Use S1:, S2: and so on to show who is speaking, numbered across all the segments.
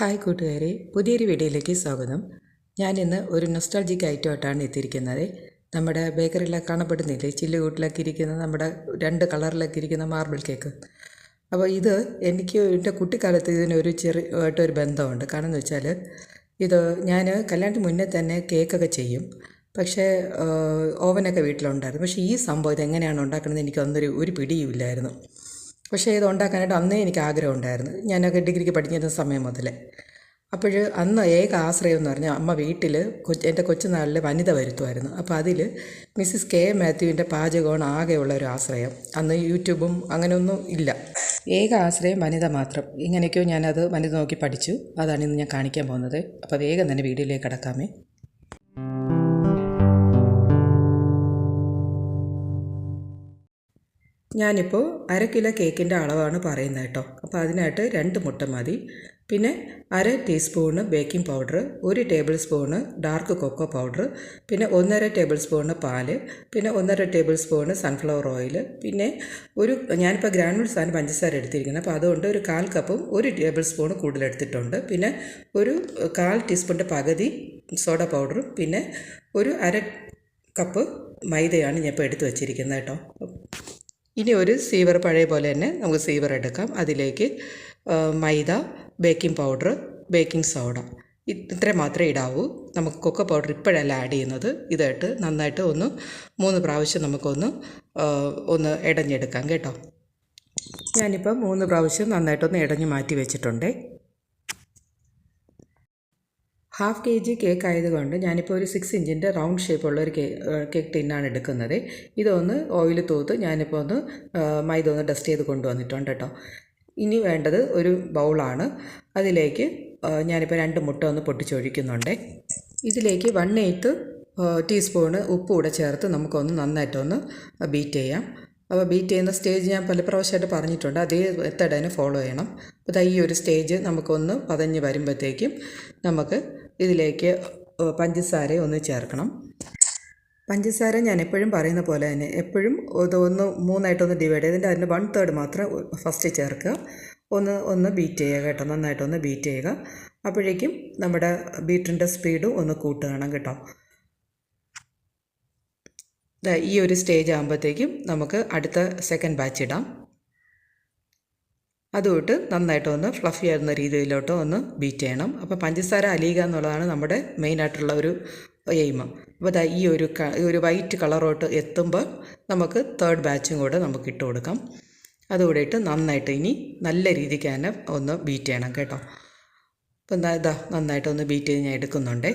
S1: Hi കൂട്ടുകാരെ പുതിയൊരു വീഡിയോയിലേക്ക് സ്വാഗതം. ഞാനിന്ന് ഒരു നൊസ്റ്റാൾജിക് ഐറ്റമായിട്ടാണ് എത്തിയിരിക്കുന്നത്. നമ്മുടെ ബേക്കറിയിലൊക്കെ കാണപ്പെടുന്നില്ലേ? ചില്ലുകൂട്ടിലൊക്കെ ഇരിക്കുന്ന നമ്മുടെ രണ്ട് കളറിലൊക്കെ ഇരിക്കുന്ന മാർബിൾ കേക്ക് അപ്പോൾ ഇത് എനിക്ക് എന്റെ കുട്ടിക്കാലത്ത് ഇതിനൊരു ചെറിയതായിട്ടൊരു ബന്ധമുണ്ട്. കാരണം എന്ന് വെച്ചാൽ ഇത് ഞാൻ കല്യാണത്തിന് മുന്നേ തന്നെ കേക്കൊക്കെ ചെയ്യും. പക്ഷേ ഓവനൊക്കെ വീട്ടിലുണ്ടായിരുന്നു. പക്ഷേ ഈ സംഭവം ഇത് എങ്ങനെയാണ് ഉണ്ടാക്കുന്നത് എനിക്ക് അന്നൊരു ഒരു പിടിയുമില്ലായിരുന്നു. പക്ഷേ ഇത് ഉണ്ടാക്കാനായിട്ട് അന്നേ എനിക്ക് ആഗ്രഹം ഉണ്ടായിരുന്നു. ഞാനൊക്കെ ഡിഗ്രിക്ക് പഠിക്കുന്ന സമയം മുതലേ. അപ്പോൾ അന്ന് ഏക ആശ്രയം എന്ന് പറഞ്ഞാൽ അമ്മ വീട്ടിൽ കൊച്ചു എന്റെ കൊച്ചുനാളിൽ വനിത വരുത്തുമായിരുന്നു അപ്പോൾ അതിൽ മിസ്സിസ് കെ മാത്യുവിന്റെ പാചകമാണ് ആകെയുള്ള ഒരു ആശ്രയം. അന്ന് യൂട്യൂബും അങ്ങനെയൊന്നും ഇല്ല. ഏക ആശ്രയം വനിത മാത്രം. ഇങ്ങനെയൊക്കെയോ ഞാനത് വനിത നോക്കി പഠിച്ചു. അതാണ് ഇന്ന് ഞാൻ കാണിക്കാൻ പോകുന്നത്. അപ്പോൾ വേഗം തന്നെ വീഡിയോയിലേക്ക് കിടക്കാമേ. ഞാനിപ്പോൾ അര കിലോ കേക്കിന്റെ അളവാണ് പറയുന്നത് കേട്ടോ. അപ്പോൾ അതിനായിട്ട് രണ്ട് മുട്ട മതി. പിന്നെ അര ടീസ്പൂണ് ബേക്കിംഗ് പൗഡർ ഒരു tablespoon dark cocoa powder പിന്നെ ഒന്നര ടേബിൾ സ്പൂണ് പാൽ പിന്നെ ഒന്നര ടേബിൾ സ്പൂണ് സൺഫ്ലവർ ഓയിൽ പിന്നെ ഒരു ഞാനിപ്പോൾ ഗ്രാനുൾസ് ആണ് പഞ്ചസാര എടുത്തിരിക്കുന്നത്. അപ്പോൾ അതുകൊണ്ട് ഒരു കാൽ കപ്പും ഒരു ടേബിൾ സ്പൂണ് കൂടുതലെടുത്തിട്ടുണ്ട് പിന്നെ ഒരു കാൽ ടീസ്പൂണിന്റെ പകുതി സോഡ പൗഡറും പിന്നെ ഒരു അര കപ്പ് മൈദയാണ് ഞാൻ ഇപ്പോൾ എടുത്ത് വെച്ചിരിക്കുന്നത് കേട്ടോ. ഇനി ഒരു സീവർ പഴയ പോലെ തന്നെ നമുക്ക് സീവർ എടുക്കാം. അതിലേക്ക് maida baking powder baking soda. ഇത്ര മാത്രമേ ഇടാവൂ. നമുക്ക് കൊക്കോ പൗഡർ ഇപ്പോഴല്ല ആഡ് ചെയ്യുന്നത്. ഇതായിട്ട് നന്നായിട്ട് ഒന്ന് മൂന്ന് പ്രാവശ്യം നമുക്കൊന്ന് ഒന്ന് ഇടഞ്ഞെടുക്കാം കേട്ടോ. ഞാനിപ്പോൾ മൂന്ന് പ്രാവശ്യം നന്നായിട്ടൊന്ന് ഇടഞ്ഞ് മാറ്റി വെച്ചിട്ടുണ്ടേ. ഹാഫ് കെ ജി കേക്ക് ആയതുകൊണ്ട് ഞാനിപ്പോൾ ഒരു സിക്സ് ഇഞ്ചിന്റെ റൗണ്ട് ഷേപ്പുള്ള ഒരു കേക്ക് കേക്ക് ടിന്നാണ് എടുക്കുന്നത്. ഇതൊന്ന് ഓയിൽ തൂത്ത് ഞാനിപ്പോൾ ഒന്ന് മൈദ ഒന്ന് ഡസ്റ്റ് ചെയ്ത് കൊണ്ടുവന്നിട്ടുണ്ട് കേട്ടോ ഇനി വേണ്ടത് ഒരു ബൗളാണ് അതിലേക്ക് ഞാനിപ്പോൾ രണ്ട് മുട്ട ഒന്ന് പൊട്ടിച്ചൊഴിക്കുന്നുണ്ട്. ഇതിലേക്ക് വൺ എയ്ത്ത് ടീസ്പൂണ് ഉപ്പ് കൂടെ ചേർത്ത് നമുക്കൊന്ന് നന്നായിട്ടൊന്ന് ബീറ്റ് ചെയ്യാം. അപ്പോൾ ബീറ്റ് ചെയ്യുന്ന സ്റ്റേജ് ഞാൻ പല പ്രാവശ്യമായിട്ട് പറഞ്ഞിട്ടുണ്ട്. അതേ എത്തടേനെ ഫോളോ ചെയ്യണം. അപ്പോൾ ഈ ഒരു സ്റ്റേജ് നമുക്കൊന്ന് പതഞ്ഞ് വരുമ്പോഴത്തേക്കും നമുക്ക് ഇതിലേക്ക് പഞ്ചസാര ഒന്ന് ചേർക്കണം. പഞ്ചസാര ഞാൻ എപ്പോഴും പറയുന്ന പോലെ തന്നെ എപ്പോഴും ഒന്ന് മൂന്നായിട്ടൊന്ന് ഡിവൈഡ് ചെയ്തിട്ട് അതിന്റെ വൺ തേർഡ് മാത്രം ഫസ്റ്റ് ചേർക്കുക. ഒന്ന് ഒന്ന് ബീറ്റ് ചെയ്യുക കേട്ടോ നന്നായിട്ടൊന്ന് ബീറ്റ് ചെയ്യുക. അപ്പോഴേക്കും നമ്മുടെ ബീറ്റിന്റെ സ്പീഡും ഒന്ന് കൂട്ടുകയാണ് കേട്ടോ. ഈ ഒരു സ്റ്റേജ് ആകുമ്പോഴത്തേക്കും നമുക്ക് അടുത്ത സെക്കൻഡ് ബാച്ച് ഇടാം. അതുകൊണ്ട് നന്നായിട്ട് ഒന്ന് ഫ്ലഫി ആയിരുന്ന രീതിയിലോട്ട് ഒന്ന് ബീറ്റ് ചെയ്യണം. അപ്പോൾ പഞ്ചസാര അലിയുക എന്നുള്ളതാണ് നമ്മുടെ മെയിനായിട്ടുള്ള ഒരു എയിം അപ്പോൾ ദാ ഈ ഒരു ഒരു വൈറ്റ് കളറോട്ട് എത്തുമ്പോൾ നമുക്ക് തേർഡ് ബാച്ചും കൂടെ നമുക്ക് ഇട്ട് കൊടുക്കാം. അതുകൂടെ ഇട്ട് നന്നായിട്ട് ഇനി നല്ല രീതിക്ക് തന്നെ ഒന്ന് ബീറ്റ് ചെയ്യണം കേട്ടോ. അപ്പോൾ എന്താ ഇതാ നന്നായിട്ടൊന്ന് ബീറ്റ് ചെയ്ത് ഞാൻ എടുക്കുന്നുണ്ടേ.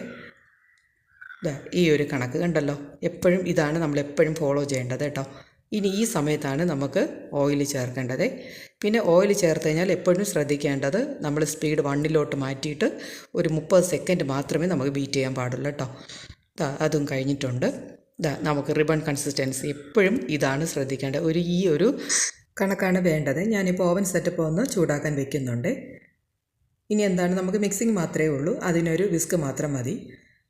S1: ഈ ഒരു കണക്ക് കണ്ടല്ലോ. എപ്പോഴും ഇതാണ് നമ്മൾ എപ്പോഴും ഫോളോ ചെയ്യേണ്ടത് കേട്ടോ. ഇനി ഈ സമയത്താണ് നമുക്ക് ഓയിൽ ചേർക്കേണ്ടത്. പിന്നെ ഓയിൽ ചേർത്ത് കഴിഞ്ഞാൽ എപ്പോഴും ശ്രദ്ധിക്കേണ്ടത് നമ്മൾ സ്പീഡ് വണ്ണിലോട്ട് മാറ്റിയിട്ട് ഒരു മുപ്പത് സെക്കൻഡ് മാത്രമേ നമുക്ക് ബീറ്റ് ചെയ്യാൻ പാടുള്ളൂ കേട്ടോ. അതും കഴിഞ്ഞിട്ടുണ്ട്. ഇതാ നമുക്ക് റിബൺ കൺസിസ്റ്റൻസി എപ്പോഴും ഇതാണ് ശ്രദ്ധിക്കേണ്ടത്. ഒരു ഈ ഒരു കണക്കാണ് വേണ്ടത്. ഞാനിപ്പോൾ ഓവൻ സെറ്റപ്പ് ഒന്ന് ചൂടാക്കാൻ വെക്കുന്നുണ്ട്. ഇനി എന്താണ്? നമുക്ക് മിക്സിങ് മാത്രമേ ഉള്ളൂ. അതിനൊരു വിസ്ക് മാത്രം മതി.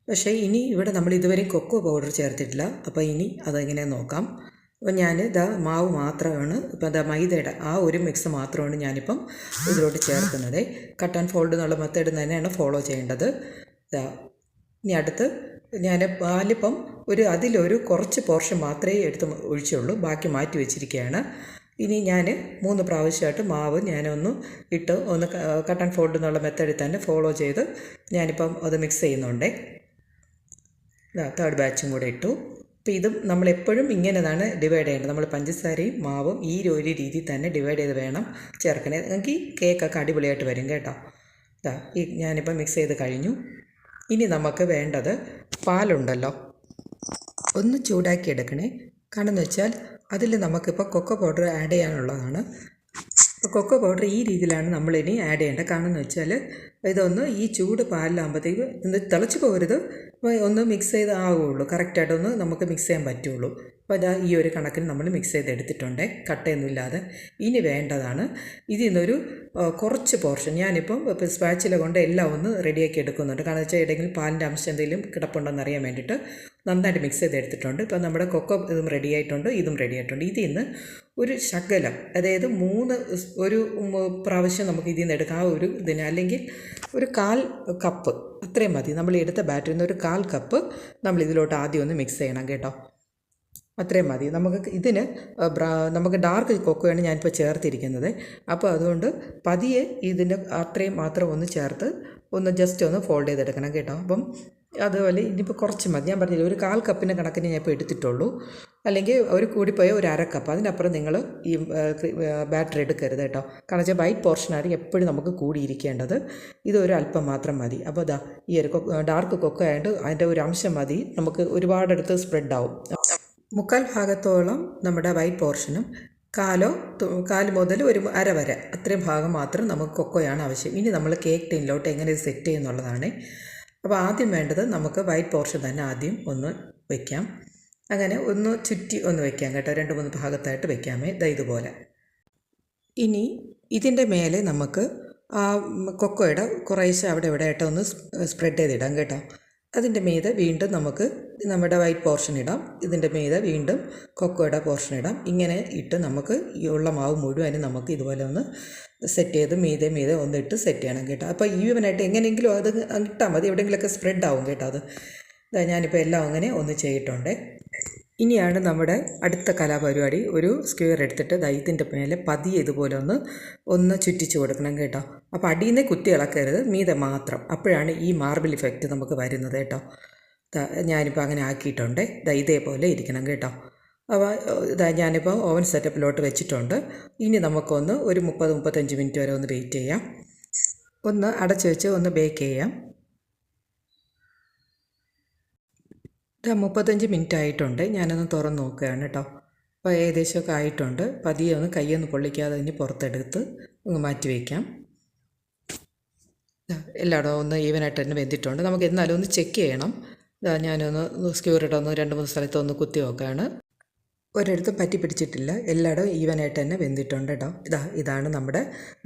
S1: പക്ഷേ ഇനി ഇവിടെ നമ്മൾ ഇതുവരെയും കൊക്കോ പൗഡർ ചേർത്തിട്ടില്ല. അപ്പോൾ ഇനി അതെങ്ങനെ നോക്കാം? അപ്പോൾ ഞാൻ ഇതാ മാവ് മാത്രമാണ് ഇപ്പം ഇതാ മൈദയുടെ ആ ഒരു മിക്സ് മാത്രമാണ് ഞാനിപ്പം ഇതിലോട്ട് ചേർക്കുന്നത്. കട്ട് ആൻഡ് ഫോൾഡ് എന്നുള്ള മെത്തേഡ് തന്നെയാണ് ഫോളോ ചെയ്യേണ്ടത്. ഇതാ ഇനി അടുത്ത് ഞാൻ പാലിപ്പം ഒരു അതിലൊരു കുറച്ച് പോർഷൻ മാത്രമേ എടുത്ത് ഒഴിച്ചുള്ളൂ ബാക്കി മാറ്റി വെച്ചിരിക്കുകയാണ്. ഇനി ഞാൻ മൂന്ന് പ്രാവശ്യമായിട്ട് മാവ് ഞാനൊന്ന് ഇട്ട് ഒന്ന് കട്ട് ആൻഡ് ഫോൾഡ് എന്നുള്ള മെത്തേഡിൽ തന്നെ ഫോളോ ചെയ്ത് ഞാനിപ്പം അത് മിക്സ് ചെയ്യുന്നുണ്ടേ. തേർഡ് ബാച്ചും കൂടെ ഇട്ടു. അപ്പോൾ ഇതും നമ്മളെപ്പോഴും ഇങ്ങനെതാണ് ഡിവൈഡ് ചെയ്യേണ്ടത്. നമ്മൾ പഞ്ചസാരയും മാവും ഈ ഒരു രീതിയിൽ തന്നെ ഡിവൈഡ് ചെയ്ത് വേണം ചേർക്കണേ. എങ്കിൽ കേക്കൊക്കെ അടിപൊളിയായിട്ട് വരും കേട്ടോ. ഇതാ ഈ ഞാനിപ്പോൾ മിക്സ് ചെയ്ത് കഴിഞ്ഞു. ഇനി നമുക്ക് വേണ്ടത് പാലുണ്ടല്ലോ. ഒന്ന് ചൂടാക്കി എടുക്കണേ. കാരണം എന്ന് വെച്ചാൽ അതിൽ നമുക്കിപ്പോൾ കൊക്കോ പൗഡർ ആഡ് ചെയ്യാനുള്ളതാണ്. കൊക്കോ പൗഡർ ഈ രീതിയിലാണ് നമ്മൾ നമ്മളിനി ആഡ് ചെയ്യേണ്ടത്. കാരണം എന്ന് വെച്ചാൽ ഇതൊന്ന് ഈ ചൂട് പാലിലാകുമ്പോഴത്തേക്ക് ഇത് തിളച്ച് പോകരുത്. ഒന്ന് മിക്സ് ചെയ്ത് ആവുകയുള്ളൂ കറക്റ്റായിട്ടൊന്ന് നമുക്ക് മിക്സ് ചെയ്യാൻ പറ്റുള്ളൂ. അപ്പോൾ ഇതാ ഈ ഒരു കണക്കിന് നമ്മൾ മിക്സ് ചെയ്തെടുത്തിട്ടുണ്ട്. കട്ടയൊന്നുമില്ലാതെ. ഇനി വേണ്ടതാണ്. ഇതിൽ നിന്നൊരു കുറച്ച് പോർഷൻ ഞാനിപ്പം ഇപ്പോൾ സ്പാച്ചില കൊണ്ട് എല്ലാം ഒന്ന് റെഡിയാക്കി എടുക്കുന്നുണ്ട്. കാരണം വെച്ചാൽ ഏതെങ്കിലും പാലിന്റെ അംശം എന്തെങ്കിലും കിടപ്പുണ്ടെന്ന് അറിയാൻ വേണ്ടിയിട്ട് നന്നായിട്ട് മിക്സ് ചെയ്തെടുത്തിട്ടുണ്ട്. ഇപ്പം നമ്മുടെ കൊക്കോ ഇതും റെഡി ആയിട്ടുണ്ട് ഇതും റെഡി ആയിട്ടുണ്ട്. ഇതിൽ നിന്ന് ഒരു ശകലം അതായത് മൂന്ന് ഒരു പ്രാവശ്യം നമുക്ക് ഇതിൽ നിന്ന് എടുക്കാം. ആ ഒരു ഇതിന് അല്ലെങ്കിൽ ഒരു കാൽ കപ്പ് അത്രയും മതി. നമ്മൾ എടുത്ത ബാറ്ററിൽ നിന്ന് ഒരു കാൽ കപ്പ് നമ്മൾ ഇതിലോട്ട് ആദ്യം ഒന്ന് മിക്സ് ചെയ്യണം കേട്ടോ. അത്രയും മതി. നമുക്ക് ഇതിന് നമുക്ക് ഡാർക്ക് കൊക്കോയാണ് ഞാനിപ്പോൾ ചേർത്തിരിക്കുന്നത്. അപ്പോൾ അതുകൊണ്ട് പതിയെ ഇതിന്റെ അത്രയും മാത്രം ഒന്ന് ചേർത്ത് ഒന്ന് ജസ്റ്റ് ഒന്ന് ഫോൾഡ് ചെയ്തെടുക്കണം കേട്ടോ. അപ്പം അതുപോലെ ഇനിയിപ്പോൾ കുറച്ച് മതി. ഞാൻ പറഞ്ഞില്ല ഒരു കാൽ കപ്പിന് കണക്കിന് ഞാൻ ഇപ്പോൾ എടുത്തിട്ടുള്ളൂ. അല്ലെങ്കിൽ ഒരു കൂടിപ്പോയ ഒരു അര കപ്പ് അതിനപ്പുറം നിങ്ങൾ ഈ ബാറ്ററി എടുക്കരുത് കേട്ടോ. കാരണം വെച്ചാൽ വൈറ്റ് പോർഷനാണ് എപ്പോഴും നമുക്ക് കൂടിയിരിക്കേണ്ടത്. ഇത് ഒരു അല്പം മാത്രം മതി. അപ്പോൾ അതാ ഈ ഒരു ഡാർക്ക് കൊക്ക ആയതുകൊണ്ട് അതിന്റെ ഒരു അംശം മതി. നമുക്ക് ഒരുപാടെടുത്ത് സ്പ്രെഡ് ആവും. മുക്കാൽ ഭാഗത്തോളം നമ്മുടെ വൈറ്റ് പോർഷനും കാലോ കാൽ മുതൽ ഒരു അര വരെ അത്രയും ഭാഗം മാത്രം നമുക്ക് കൊക്കോയാണ് ആവശ്യം. ഇനി നമ്മൾ കേക്ക് ടിന്നിലോട്ട് എങ്ങനെ ഇത് സെറ്റ് ചെയ്യുന്നുള്ളതാണ്. അപ്പോൾ ആദ്യം വേണ്ടത് നമുക്ക് വൈറ്റ് പോർഷൻ തന്നെ ആദ്യം ഒന്ന് വയ്ക്കാം അങ്ങനെ ഒന്ന് ചുറ്റി ഒന്ന് വയ്ക്കാം കേട്ടോ. രണ്ട് മൂന്ന് ഭാഗത്തായിട്ട് വയ്ക്കാമേ ഇതാ ഇതുപോലെ. ഇനി ഇതിന്റെ മേലെ നമുക്ക് ആ കൊക്കോയുടെ കുറേശ്ശെ അവിടെ ഇവിടെ ആയിട്ട് ഒന്ന് സ്പ്രെഡ് ചെയ്തിടാം കേട്ടോ. അതിന്റെ മീതെ വീണ്ടും നമുക്ക് നമ്മുടെ വൈറ്റ് പോർഷൻ ഇടാം. ഇതിന്റെ മീതെ വീണ്ടും കൊക്കോയുടെ പോർഷൻ ഇടാം. ഇങ്ങനെ ഇട്ട് നമുക്ക് ഈ ഉള്ള മാവ് മുഴുവനും നമുക്ക് ഇതുപോലെ ഒന്ന് സെറ്റ് ചെയ്ത് മീതെ മീതെ ഒന്ന് ഇട്ട് സെറ്റ് ചെയ്യണം കേട്ടോ. അപ്പോൾ ഈവനായിട്ട് എങ്ങനെയെങ്കിലും അത് ഇട്ടാൽ മതി. എവിടെയെങ്കിലുമൊക്കെ സ്പ്രെഡ് ആവും കേട്ടോ അത്. ഞാനിപ്പോൾ എല്ലാം അങ്ങനെ ഒന്ന് ചെയ്തിട്ടുണ്ട്. ഇനിയാണ് നമ്മുടെ അടുത്ത കലാപരിപാടി. ഒരു സ്ക്വയർ എടുത്തിട്ട് ദൈത്തിന്റെ മേലെ പതിയെ ഇതുപോലെ ഒന്ന് ഒന്ന് ചുറ്റിച്ചു കൊടുക്കണം കേട്ടോ. അപ്പോൾ അടിയിൽ നിന്ന് കുത്തി ഇളക്കരുത് മീതെ മാത്രം. അപ്പോഴാണ് ഈ മാർബിൾ ഇഫക്റ്റ് നമുക്ക് വരുന്നത് കേട്ടോ. ഞാനിപ്പോൾ അങ്ങനെ ആക്കിയിട്ടുണ്ട്. ഇതേപോലെ ഇരിക്കണം കേട്ടോ. അപ്പോൾ ഇതാ ഞാനിപ്പോൾ ഓവൻ സെറ്റപ്പിലോട്ട് വെച്ചിട്ടുണ്ട്. ഇനി നമുക്കൊന്ന് ഒരു മുപ്പത് മുപ്പത്തഞ്ച് മിനിറ്റ് വരെ ഒന്ന് വെയിറ്റ് ചെയ്യാം. ഒന്ന് അടച്ചു വെച്ച് ഒന്ന് ബേക്ക് ചെയ്യാം. ഇത് മുപ്പത്തഞ്ച് മിനിറ്റ് ആയിട്ടുണ്ട് ഞാനൊന്ന് തുറന്ന് നോക്കുകയാണ് കേട്ടോ. അപ്പോൾ ഏകദേശമൊക്കെ ആയിട്ടുണ്ട്. പതിയെ ഒന്ന് കൈയൊന്ന് പൊള്ളിക്കാതെ ഇനി പുറത്തെടുത്ത് ഒന്ന് മാറ്റി വയ്ക്കാം. എല്ലായിടവും ഒന്ന് ഈവനായിട്ട് തന്നെ വെന്തിട്ടുണ്ട്. നമുക്ക് എന്നാലും ഒന്ന് ചെക്ക് ചെയ്യണം. ഞാനൊന്ന് സ്ക്യൂറിട്ട് ഒന്ന് രണ്ട് മൂന്ന് സ്ഥലത്ത് ഒന്ന് കുത്തി നോക്കുകയാണ്. ഒരിടത്തും പറ്റി പിടിച്ചിട്ടില്ല. എല്ലായിടവും ഈവനായിട്ട് തന്നെ വെന്തിട്ടുണ്ട് കേട്ടോ. ഇതാ ഇതാണ് നമ്മുടെ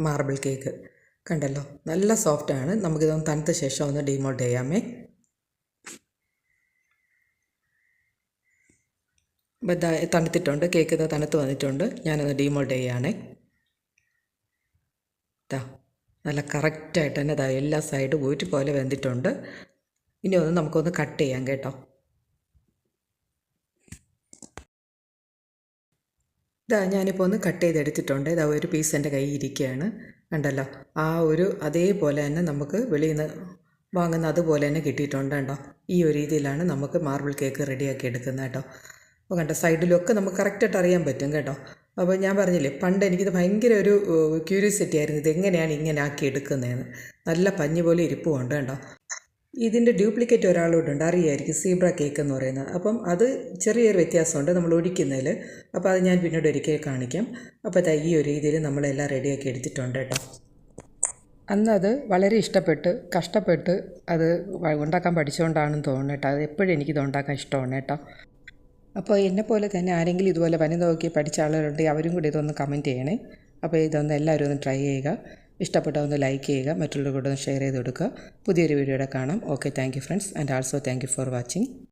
S1: മാർബിൾ കേക്ക് കണ്ടല്ലോ? നല്ല സോഫ്റ്റാണ് നമുക്കിതൊന്ന് തണുത്ത ശേഷം ഒന്ന് ഡീമോൾട്ട് ചെയ്യാമേ. തണുത്തിട്ടുണ്ട് കേക്ക് ഇതാ തണുത്ത് വന്നിട്ടുണ്ട്. ഞാനൊന്ന് ഡീമോൾഡ് ചെയ്യുകയാണേ ഇതാ നല്ല കറക്റ്റായിട്ട് തന്നെ ഇതാ എല്ലാ സൈഡും ഊറ്റ് പോലെ വെന്തിട്ടുണ്ട്. ഇനി ഒന്ന് നമുക്കൊന്ന് കട്ട് ചെയ്യാം കേട്ടോ. ഇതാ ഞാനിപ്പോൾ ഒന്ന് കട്ട് ചെയ്തെടുത്തിട്ടുണ്ട്. ഇതാ ഒരു പീസ് എന്റെ കയ്യിൽ ഇരിക്കുകയാണ്. കണ്ടല്ലോ ആ ഒരു അതേപോലെ തന്നെ നമുക്ക് വെളിയിൽ നിന്ന് വാങ്ങുന്ന അതുപോലെ തന്നെ കിട്ടിയിട്ടുണ്ട് കേട്ടോ. ഈ ഒരു രീതിയിലാണ് നമുക്ക് മാർബിൾ കേക്ക് റെഡിയാക്കി എടുക്കുന്നത് കേട്ടോ. അപ്പോൾ കണ്ടോ സൈഡിലൊക്കെ നമുക്ക് കറക്റ്റായിട്ട് അറിയാൻ പറ്റും കേട്ടോ. അപ്പോൾ ഞാൻ പറഞ്ഞില്ലേ പണ്ട് എനിക്കിത് ഭയങ്കര ഒരു ക്യൂരിയോസിറ്റി ആയിരുന്നു ഇത് എങ്ങനെയാണ് ഇങ്ങനെ ആക്കി എടുക്കുന്നതെന്ന്. നല്ല പഞ്ഞി പോലെ ഇരിപ്പുമുണ്ട് കേട്ടോ. ഇതിന്റെ ഡ്യൂപ്ലിക്കേറ്റ് ഒരാളോടുണ്ട് അറിയായിരിക്കും സീബ്ര കേക്ക് എന്ന് പറയുന്നത്. അപ്പം അത് ചെറിയൊരു വ്യത്യാസമുണ്ട് നമ്മൾ ഒഴിക്കുന്നതിൽ അപ്പോൾ അത് ഞാൻ പിന്നീട് ഒരിക്കൽ കാണിക്കാം. അപ്പോൾ അതാ ഈ ഒരു രീതിയിൽ നമ്മളെല്ലാം റെഡിയാക്കി എടുത്തിട്ടുണ്ട് കേട്ടോ. അന്നത് വളരെ ഇഷ്ടപ്പെട്ട് കഷ്ടപ്പെട്ട് അത് ഉണ്ടാക്കാൻ പഠിച്ചുകൊണ്ടാണെന്ന് തോന്നുന്നു കേട്ടോ. അത് എപ്പോഴും എനിക്കിത് ഉണ്ടാക്കാൻ ഇഷ്ടമാണ് കേട്ടോ. അപ്പോൾ പോലെ തന്നെ ആരെങ്കിലും ഇതുപോലെ വനിത നോക്കി പഠിച്ച ആളുകളുണ്ടെങ്കിൽ അവരും കൂടി ഇതൊന്ന് കമന്റ് ചെയ്യണേ. അപ്പോൾ ഇതൊന്ന് എല്ലാവരും ഒന്ന് ട്രൈ ചെയ്യുക. ഇഷ്ടപ്പെട്ട ഒന്ന് ലൈക്ക് ചെയ്യുക. മറ്റുള്ളവരോട് ഒന്ന് ഷെയർ ചെയ്ത് കൊടുക്കുക. പുതിയൊരു വീഡിയോയുടെ കാണാം. Okay thank you friends and also thank you for watching